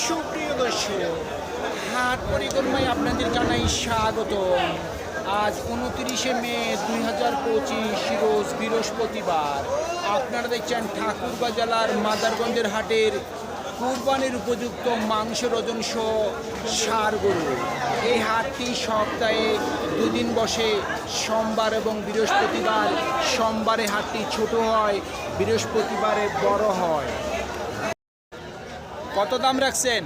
সুপ্রিয় দর্শক, হাট পরিক্রমায় আপনাদের জানাই স্বাগত। আজ উনত্রিশে মে দুই হাজার পঁচিশ, রোজ বৃহস্পতিবার। আপনারা দেখছেন ঠাকুরগাঁ জেলার মাদারগঞ্জের হাটের কুরবানির উপযুক্ত মাংস ওজন সহ সার গরু। এই হাটটি সপ্তাহে দুদিন বসে, সোমবার এবং বৃহস্পতিবার। সোমবারে হাটটি ছোট হয়, বৃহস্পতিবারে বড় হয়। কত দাম রাখছেন?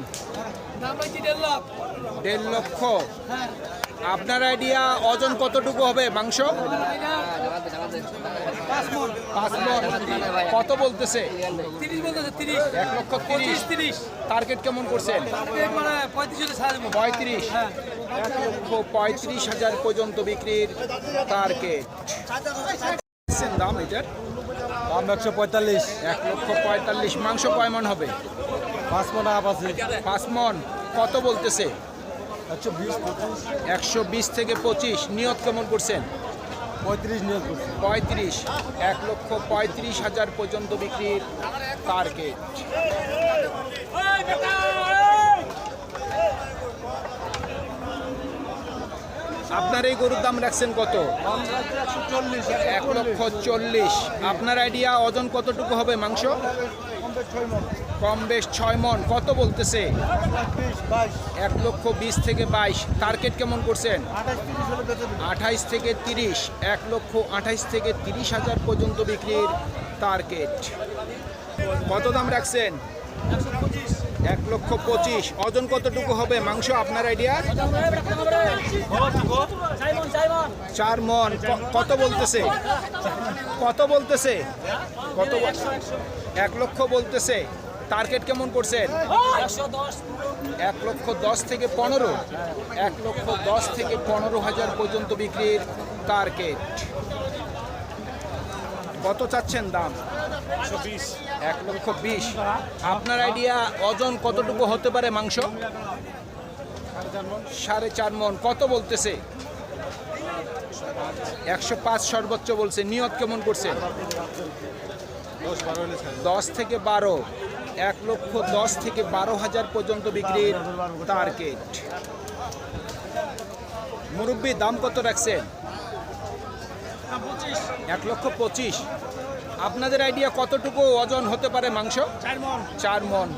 দেড় লক্ষ। আপনার আইডিয়া ওজন কতটুকু হবে মাংস? কত বলতেছে? তিরিশ এক লক্ষ তিরিশ। পঁচিশ তিরিশ। টার্গেট কেমন করছেন? মানে পঁয়ত্রিশ হ্যাঁ। এক লক্ষ পঁয়ত্রিশ হাজার পর্যন্ত বিক্রির টার্গেট দাম এটার? দাম একশো পঁয়তাল্লিশ। এক লক্ষ পঁয়তাল্লিশ। মাংস কয় মণ হবে? পাঁচ মন আপ আছে। পাঁচ কত বলতেছে? একশো বিশ একশো বিশ থেকে পঁচিশ নিয়ত কেমন করছেন? পঁয়ত্রিশ করছি। পঁয়ত্রিশ এক লক্ষ পঁয়ত্রিশ হাজার পর্যন্ত বিক্রির টার্গেট আপনার এই গরুর দাম রাখছেন কত? চল্লিশ এক লক্ষ চল্লিশ। আপনার আইডিয়া ওজন কতটুকু হবে মাংস? কম বেশ ছয় মন। কত বলতেছে? এক লক্ষ বিশ থেকে বাইশ। টার্গেট কেমন করছেন? আঠাইশ থেকে তিরিশ। এক লক্ষ আঠাইশ থেকে তিরিশ হাজার পর্যন্ত বিক্রির টার্গেট। কত দাম রাখছেন? এক লক্ষ পঁচিশ। ওজন কতটুকু হবে? মাংস, আপনার আইডিয়া চার মন। কত বলতেছে? কত বলতেছে? কত এক লক্ষ বলতেছে। টার্গেট কেমন করছেন? এক লক্ষ দশ থেকে পনেরো। এক লক্ষ দশ থেকে পনেরো হাজার পর্যন্ত বিক্রির টার্গেট। কত চাচ্ছেন দাম? এক লক্ষ বিশ। আপনার আইডিয়া ওজন কতটুকু হতে পারে মাংস? সাড়ে চার মন। কত বলতেছে? একশো পাঁচ সর্বোচ্চ বলছে। নিয়ত কেমন করছে? দশ থেকে বারো। এক লক্ষ দশ থেকে বারো হাজার পর্যন্ত বিক্রির টার্গেট। মুরব্বী দাম কত রাখছেন? এক লক্ষ পঁচিশ। আপনাদের আইডিয়া কতটুকু ওজন হতে পারে মাংস? চার মন।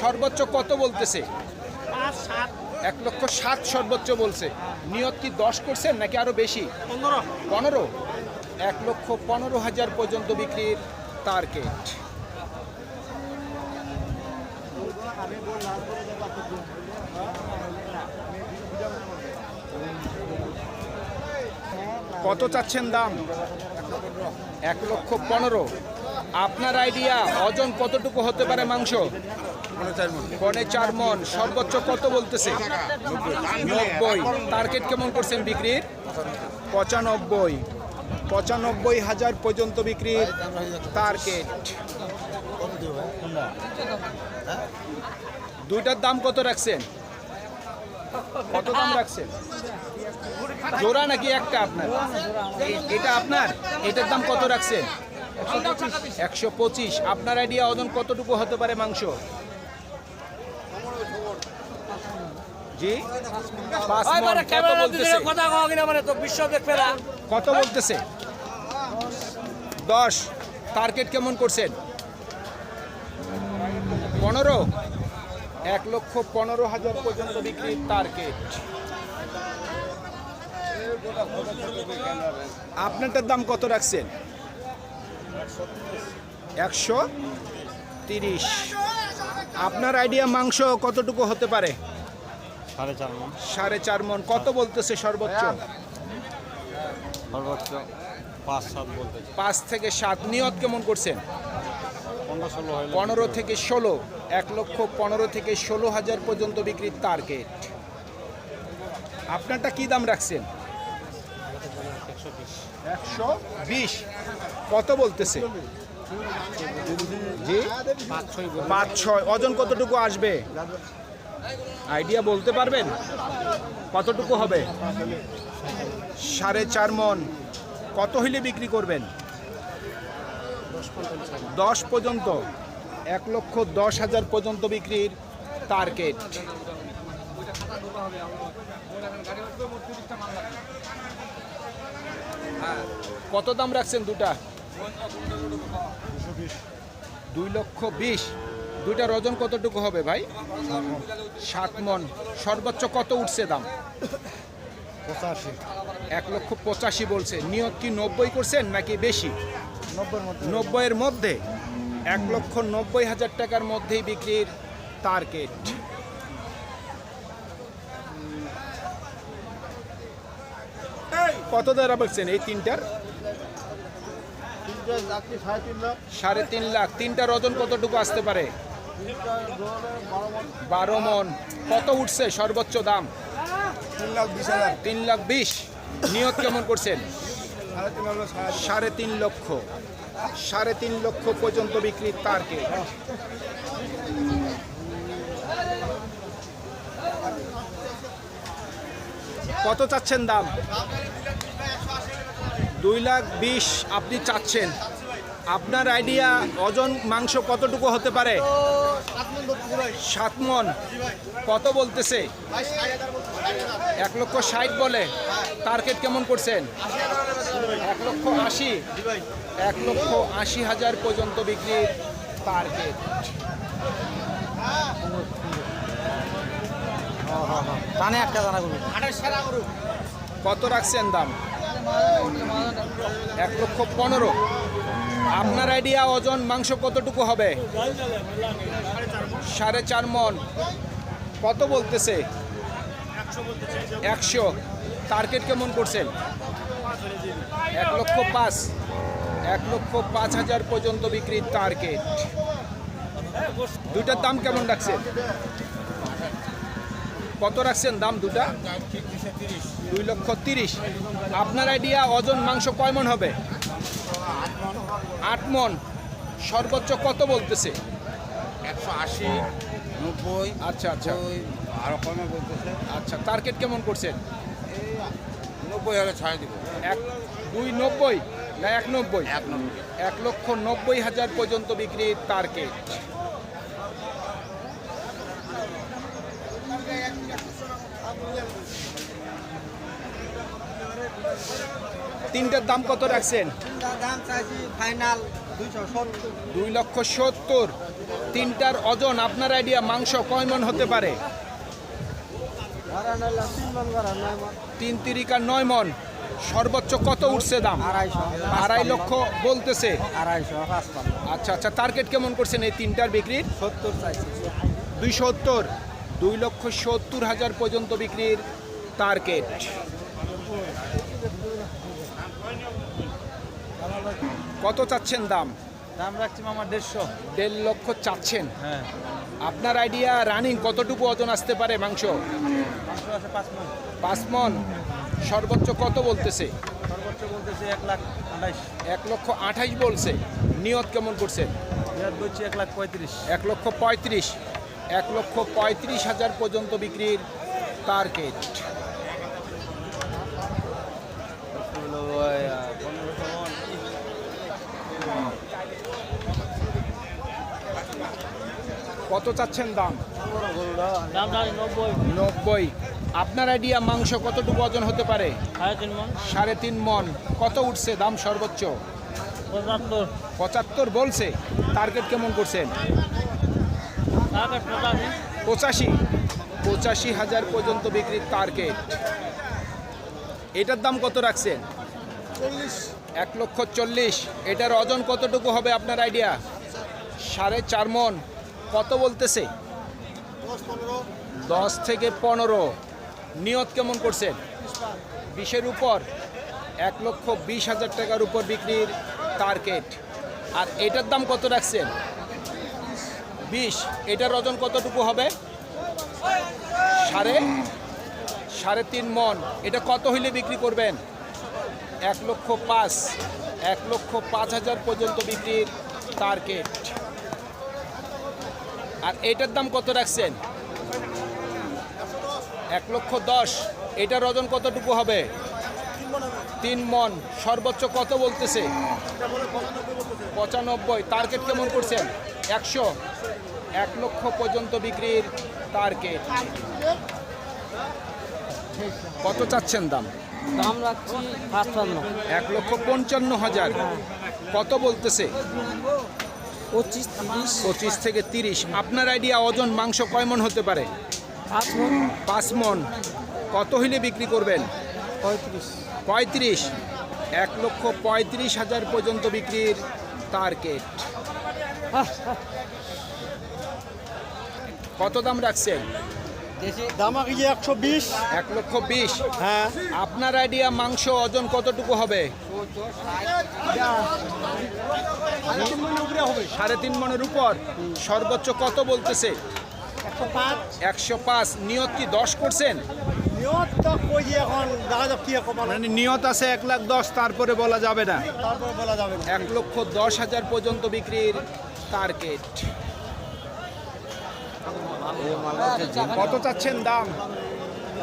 সর্বোচ্চ কত বলতেছে? এক লক্ষ সাত সর্বোচ্চ বলছে। নিয়ত কি দশ করছেন নাকি আরও বেশি? পনেরো? এক লক্ষ পনেরো হাজার পর্যন্ত বিক্রির টার্গেট। কত চাচ্ছেন দাম? এক লক্ষ পনেরো। আপনার আইডিয়া ওজন কতটুকু হতে পারে মাংস? পনে চার মন, সর্বোচ্চ কত বলতেছে? নব্বই। টার্গেট কেমন করছেন বিক্রির? পঁচানব্বই। পঁচানব্বই হাজার পর্যন্ত বিক্রির টার্গেট দুইটার দাম কত রাখছেন? কত দাম রাখছেন? জোড়া নাকি একটা আপনার? এটা আপনার? এটার দাম কত রাখছেন? একশো পঁচিশ। আপনার আইডিয়া ওজন কতটুকু হতে পারে মাংস? জি? কত বলতেছে? দশ। টার্গেট কেমন করছেন? পনেরো? এক লক্ষ পনেরো হাজার পর্যন্ত বিক্রির টার্গেট আপনারটার দাম কত রাখছেন? একশো তিরিশ। আপনার আইডিয়া মাংস কতটুকু হতে পারে? সাড়ে চার মন। কত বলতেছে সর্বোচ্চ? সর্বোচ্চ পাঁচ সাত বলতে পাঁচ থেকে সাত। নিয়ত কেমন করছেন? পনেরো থেকে ষোলো। এক লক্ষ পনেরো থেকে ষোলো হাজার পর্যন্ত বিক্রির টার্গেট আপনারটা কি দাম রাখছেন? একশো বিশ। কত বলতেছে? জি? পাঁচ ছয়। ওজন কতটুকু আসবে? আইডিয়া বলতে পারবেন? কতটুকু হবে? সাড়ে চার মন। কত হইলে বিক্রি করবেন? দশ পর্যন্ত। এক লক্ষ দশ হাজার পর্যন্ত বিক্রির টার্গেট। কত দাম রাখছেন দুটা? দুই লক্ষ বিশ। দুইটার ওজন কতটুকু হবে ভাই? সাত মন। সর্বোচ্চ কত উঠছে দাম? পঁচাশি। এক লক্ষ পঁচাশি বলছে। নিয়োগ কি নব্বই করছেন নাকি বেশি? নব্বইয়ের মধ্যে। নব্বইয়ের মধ্যে? এক লক্ষ নব্বই হাজার টাকার মধ্যেই বিক্রির টার্গেট। কত দ্বারা বলছেন এই তিনটার? সাড়ে তিন লাখ। তিনটার ওজন কতটুকু আসতে পারে? বারো মন। কত উঠছে সর্বোচ্চ দাম? তিন লাখ বিশ হাজার। তিন লাখ বিশ। নিয়ত কেমন করছেন? সাড়ে তিন লক্ষ। সাড়ে তিন লক্ষ পর্যন্ত বিক্রির টার্গেট কত চাচ্ছেন দাম? দুই লাখ বিশ আপনি চাচ্ছেন। আপনার আইডিয়া ওজন মাংস কতটুকু হতে পারে? সাত মন কত বলতেছে? এক লক্ষ ষাট বলে। টার্গেট কেমন করছেন? এক লক্ষ আশি। এক লক্ষ আশি হাজার পর্যন্ত বিক্রির টার্গেট টানে একটা জানা করব কত রাখছেন দাম? এক লক্ষ পনেরো। আপনার আইডিয়া ওজন মাংস কতটুকু হবে? সাড়ে চার মন। কত বলতেছে? একশো। টার্গেট কেমন করছেন? এক লক্ষ পাঁচ। এক লক্ষ পাঁচ হাজার পর্যন্ত বিক্রির টার্গেট দুইটার দাম কেমন রাখছেন? কত রাখছেন দাম দুটা? দুই লক্ষ তিরিশ। আপনার আইডিয়া ওজন মাংস কয় মন হবে? আট মন। সর্বোচ্চ কত বলতেছে? একশো আশি নব্বই আচ্ছা আচ্ছা। ওই আরও কমে বলতেছে। আচ্ছা টার্গেট কেমন করছেন? নব্বই হলে ছাড়ে দিব। এক দুই নব্বই না এক নব্বই? এক নব্বই। এক লক্ষ নব্বই হাজার পর্যন্ত বিক্রির টার্গেট। তিনটার দাম কত রাখছেন? ফাইনাল দুই লক্ষ সত্তর। তিনটার ওজন আপনার আইডিয়া মাংস কয় মন হতে পারে? তিন তিরিকা নয় মন। সর্বোচ্চ কত উঠছে দাম? আড়াই লক্ষ বলতেছে। আচ্ছা আচ্ছা টার্গেট কেমন করছেন এই তিনটার বিক্রির? সত্তর দুই সত্তর। দুই লক্ষ সত্তর হাজার পর্যন্ত বিক্রির টার্গেট কত চাচ্ছেন দাম? দাম রাখছি আমার দেড়শো। দেড় লক্ষ চাচ্ছেন। হ্যাঁ। আপনার আইডিয়া রানিং কতটুকু ওজন আসতে পারে মাংস? পাঁচ মন। সর্বোচ্চ কত বলতেছে? সর্বোচ্চ বলতেছে এক লাখ আঠাইশ। এক লক্ষ আঠাইশ বলছে। নিয়ত কেমন করছেন বিরাট বলছি এক লাখ পঁয়ত্রিশ। এক লক্ষ পঁয়ত্রিশ। এক লক্ষ পঁয়ত্রিশ হাজার পর্যন্ত বিক্রির টার্গেট কত চাচ্ছেন দাম? দাম নব্বই। নব্বই। আপনার আইডিয়া মাংস কতটুকু ওজন হতে পারে? সাড়ে তিন মন। মন। কত উঠছে দাম সর্বোচ্চ? পঁচাত্তর। বলছে। টার্গেট কেমন করছেন? পঁচাশি। পঁচাশি। পঁচাশি হাজার পর্যন্ত বিক্রির টার্গেট এটার দাম কত রাখছেন? এক লক্ষ চল্লিশ। এটার ওজন কতটুকু হবে আপনার আইডিয়া সাড়ে চার মন। কত বলতেছে? দশ থেকে পনেরো। নিয়ত কেমন করছেন বিশের উপর এক লক্ষ বিশ হাজার টাকার উপর বিক্রির টার্গেট আর এটার দাম কত রাখছেন? বিশ। এটার ওজন কতটুকু হবে? সাড়ে সাড়ে তিন মন। এটা কত হইলে বিক্রি করবেন? এক লক্ষ পাঁচ। এক লক্ষ পাঁচ হাজার পর্যন্ত বিক্রির টার্গেট আর এটার দাম কত রাখছেন? এক লক্ষ দশ। এটার ওজন কতটুকু হবে? তিন মন। সর্বোচ্চ কত বলতেছে? পঁচানব্বই। টার্গেট কেমন করছেন? একশো। এক লক্ষ পর্যন্ত বিক্রির টার্গেট কত চাচ্ছেন দাম? দাম রাখছি এক লক্ষ পঞ্চান্ন হাজার। কত বলতেছে? পঁচিশ তিরিশ পঁচিশ থেকে তিরিশ। আপনার আইডিয়া ওজন মাংস কয় মন হতে পারে? পাঁচ মন। পাঁচ মন। কত হইলে বিক্রি করবেন? পঁয়ত্রিশ। পঁয়ত্রিশ। এক লক্ষ পঁয়ত্রিশ হাজার পর্যন্ত বিক্রির টার্গেট কত দাম রাখছেন? দাম আগে একশো বিশ। এক লক্ষ বিশ। হ্যাঁ। আপনার আইডিয়া মাংস ওজন কতটুকু হবে? সাড়ে তিন মনের উপর। সর্বোচ্চ কত বলতেছে? একশো পাঁচ। একশো পাঁচ নিয়ত কি দশ করছেন? নিয়ত তো এখন দেখা কি কমানো মানে নিয়ত আছে এক লাখ দশ তারপরে বলা যাবে না। তারপরে বলা যাবে না। এক লক্ষ দশ হাজার পর্যন্ত বিক্রির টার্গেট কত চাচ্ছেন দাম?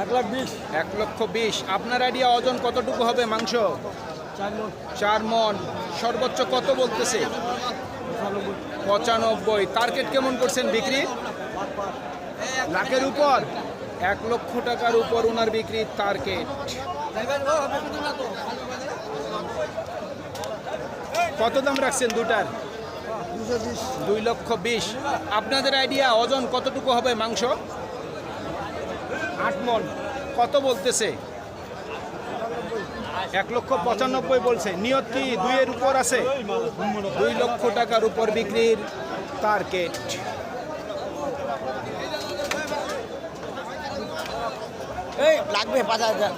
এক লাখ বিশ। এক লক্ষ বিশ। আপনার আইডিয়া ওজন কতটুকু হবে মাংস? চার মন। চার মন। সর্বোচ্চ কত বলতেছে? পঁচানব্বই। টার্গেট কেমন করছেন বিক্রি? লাখের উপর। এক লক্ষ টাকার উপর ওনার বিক্রি টার্গেট কত দাম রাখছেন দুটার? দুই লক্ষ বিশ। আপনাদের আইডিয়া ওজন কতটুকু হবে মাংস? আট মন। কত বলতেছে? এক লক্ষ পঁচানব্বই বলছে। নিয়ত কি দুইয়ের উপর আছে? দুই লক্ষ টাকার উপর বিক্রির টার্গেট এই, লাগবে পাঁচ হাজার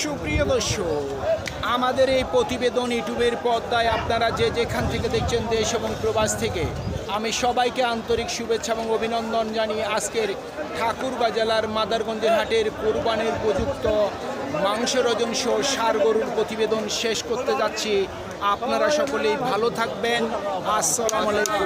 সুপ্রিয় দর্শক, আমাদের এই প্রতিবেদন ইউটিউবের পর্দায় আপনারা যে যেখান থেকে দেখছেন দেশ এবং প্রবাস থেকে, আমি সবাইকে আন্তরিক শুভেচ্ছা এবং অভিনন্দন জানিয়ে আজকের ঠাকুরবা জেলার মাদারগঞ্জের হাটের কোরবানির উপযুক্ত মাংস রজন সহ সার গরুর প্রতিবেদন শেষ করতে যাচ্ছি। আপনারা সকলেই ভালো থাকবেন। আসসালামু আলাইকুম।